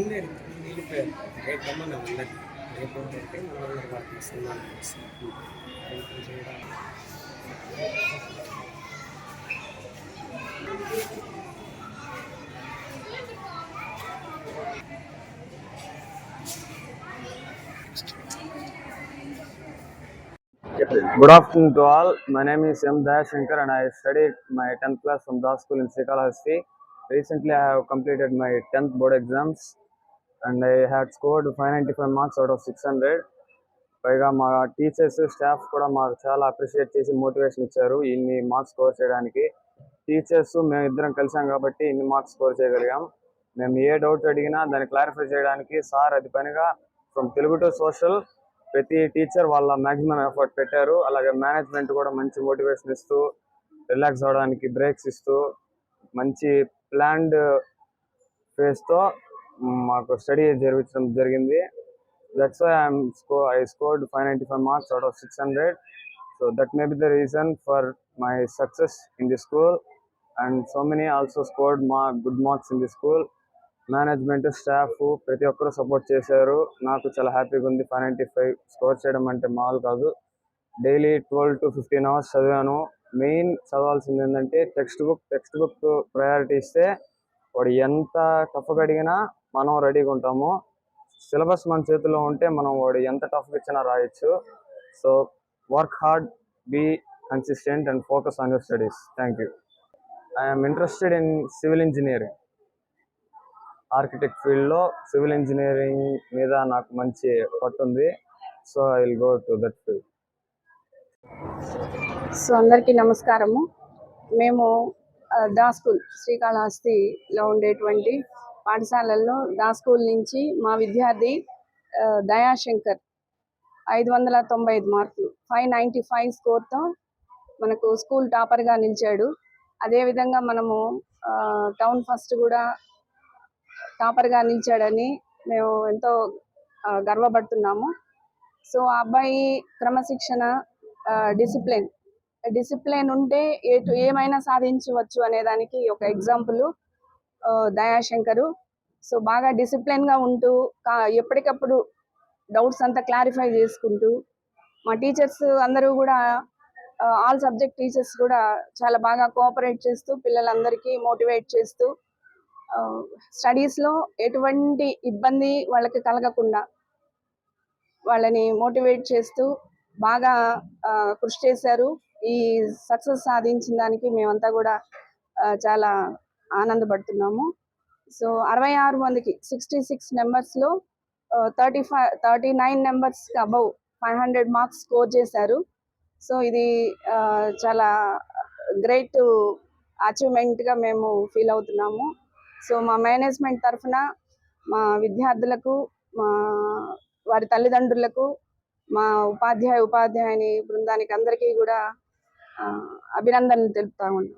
ఉండేది వెళ్ళిపోయారు రేపు రమ్మన్నా రేపు అంటే మన వాళ్ళకి సన్మానం ప్రయత్నం చేయడం Good afternoon to all. My name is M. Dayashankar and I studied my 10th class from Das School in Srikalahasti. Recently, I have completed my 10th board exams and I had scored 595 marks out six 600. పైగా మా teachers staff కూడా మాకు చాలా appreciate చేసి motivation ఇచ్చారు ఇన్ని marks score చేయడానికి. Teachers మేము ఇద్దరం కలిసాం కాబట్టి ఇన్ని మార్క్స్ స్కోర్ చేయగలిగాం. మేము ఏ డౌట్ అడిగినా దాన్ని క్లారిఫై చేయడానికి సార్ అది పనిగా ఫ్రమ్ తెలుగు టు సోషల్ ప్రతి టీచర్ వాళ్ళ మాక్సిమం ఎఫర్ట్ పెట్టారు. అలాగే మేనేజ్మెంట్ కూడా మంచి మోటివేషన్ ఇస్తూ రిలాక్స్ అవడానికి బ్రేక్స్ ఇస్తూ మంచి ప్లాన్డ్ ఫేస్తో మాకు స్టడీ జరిపించడం జరిగింది. That's why I'm sco I scored five ninety five marks out of six hundred so that may be the reason for my success in the school and so many also scored మా good marks in the school management staff ప్రతి ఒక్కరూ support చేశారు. నాకు చాలా హ్యాపీగా ఉంది five ninety five score చేయడం అంటే మామూలు కాదు. Daily twelve to fifteen hours చదివాను. మెయిన్ చదవాల్సింది ఏంటంటే text book text book priority ఇస్తే వాడు ఎంత టఫ్గా అడిగినా మనం రెడీగా ఉంటాము. సిలబస్ మన చేతిలో ఉంటే మనం వాడు ఎంత టఫ్గా ఇచ్చినా రాయొచ్చు. So work hard be consistent and focus on your studies. Thank you. I'm interested in civil engineering. Architect ఫీల్డ్లో సివిల్ ఇంజనీరింగ్ మీద నాకు మంచి పట్టుంది. So I will go to that field. So అందరికీ నమస్కారము. మేము దాస్కూల్ దా స్కూల్ శ్రీకాళహస్తిలో ఉండేటువంటి పాఠశాలల్లో దా స్కూల్ నుంచి మా విద్యార్థి దయాశంకర్ ఐదు వందల తొంభై ఐదు మార్కులు ఫైవ్ నైంటీ ఫైవ్ స్కోర్తో మనకు స్కూల్ టాపర్గా నిలిచాడు. అదేవిధంగా మనము టౌన్ ఫస్ట్ కూడా టాపర్గా నిలిచాడని మేము ఎంతో గర్వపడుతున్నాము. సో ఆ అబ్బాయి క్రమశిక్షణ డిసిప్లిన్ డిసిప్లిన్ ఉంటే ఎటు ఏమైనా సాధించవచ్చు అనే దానికి ఒక ఎగ్జాంపుల్ దయాశంకరు. సో బాగా డిసిప్లిన్గా ఉంటూ ఎప్పటికప్పుడు డౌట్స్ అంతా క్లారిఫై చేసుకుంటూ మా టీచర్స్ అందరూ కూడా ఆల్ సబ్జెక్ట్ టీచర్స్ కూడా చాలా బాగా కోఆపరేట్ చేస్తూ పిల్లలందరికీ మోటివేట్ చేస్తూ స్టడీస్లో ఎటువంటి ఇబ్బంది వాళ్ళకి కలగకుండా వాళ్ళని మోటివేట్ చేస్తూ బాగా కృషి చేశారు. ఈ సక్సెస్ సాధించిన దానికి మేమంతా కూడా చాలా ఆనందపడుతున్నాము. సో అరవై ఆరు మందికి సిక్స్టీ సిక్స్ నెంబర్స్లో థర్టీ ఫైవ్ థర్టీ నైన్ నెంబర్స్కి above five hundred marks score చేశారు. సో ఇది చాలా గ్రేట్ అచీవ్మెంట్గా మేము ఫీల్ అవుతున్నాము. సో మా మేనేజ్మెంట్ తరఫున మా విద్యార్థులకు మా వారి తల్లిదండ్రులకు మా ఉపాధ్యాయ ఉపాధ్యాయుని బృందానికి అందరికీ కూడా అభినందనలు తెలుపుతా ఉన్నాం.